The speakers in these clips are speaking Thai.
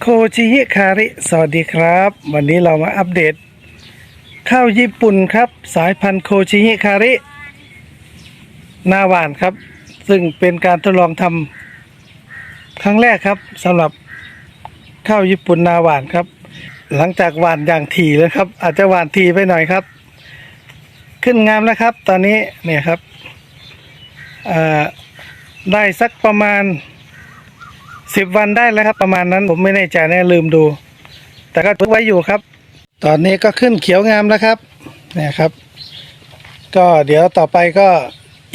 โคจิฮิคาริ สวัสดีครับ วันนี้เรามาอัปเดต ข้าวญี่ปุ่นครับ สายพันธุ์โคจิฮิคาริหน้าหวานครับ ซึ่งเป็นการทดลองทำครั้งแรกครับสำหรับข้าวญี่ปุ่นนาหวานครับ หลังจากหวานอย่างถี่แล้วครับ อาจจะหวานถี่ไปหน่อยครับ ขึ้นงามแล้วครับ ตอนนี้เนี่ยครับได้สักประมาณ สิบวันได้แล้วครับ ประมาณนั้นผมไม่แน่ใจแน่ลืมดู แต่ก็ทุกไว้อยู่ครับ ตอนนี้ก็ขึ้นเขียวงามแล้วครับเนี่ยครับ ก็เดี๋ยวต่อไปก็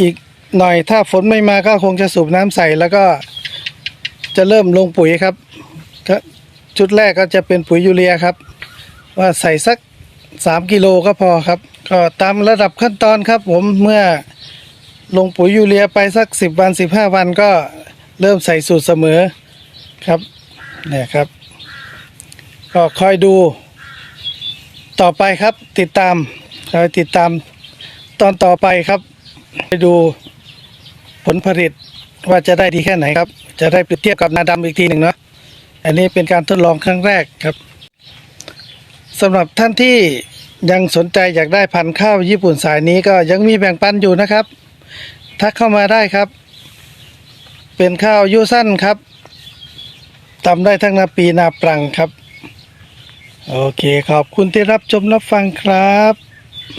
อีกหน่อยถ้าฝนไม่มาก็คงจะสูบน้ำใส่แล้วก็จะเริ่มลงปุ๋ยครับก็ชุดแรกก็จะเป็นปุ๋ยยูเรียครับ ว่าใส่สักสามกิโลก็พอครับ ก็ตามระดับขั้นตอนครับ ผมเมื่อลงปุ๋ยยูเรียไปสักสิบวันสิบห้าวันก็ เริ่มใส่สูตรเสมอครับเนี่ยครับ ก็คอยดูต่อไปครับติดตามคอยติดตามตอนต่อไปครับไปดูผลผลิตว่าจะได้ดีแค่ไหนครับ จะได้เปรียบเทียบกับนาดำอีกทีหนึ่งเนาะอันนี้เป็นการทดลองครั้งแรกครับสำหรับท่านที่ยังสนใจอยากได้พันธุ์ข้าวญี่ปุ่นสายนี้ก็ยังมีแบ่งปันอยู่นะครับ ทักเข้ามาได้ครับ เป็นข้าวยูสั้นครับตำได้ทั้งนาปีนาปรังครับ โอเคขอบคุณที่รับชมรับฟังครับ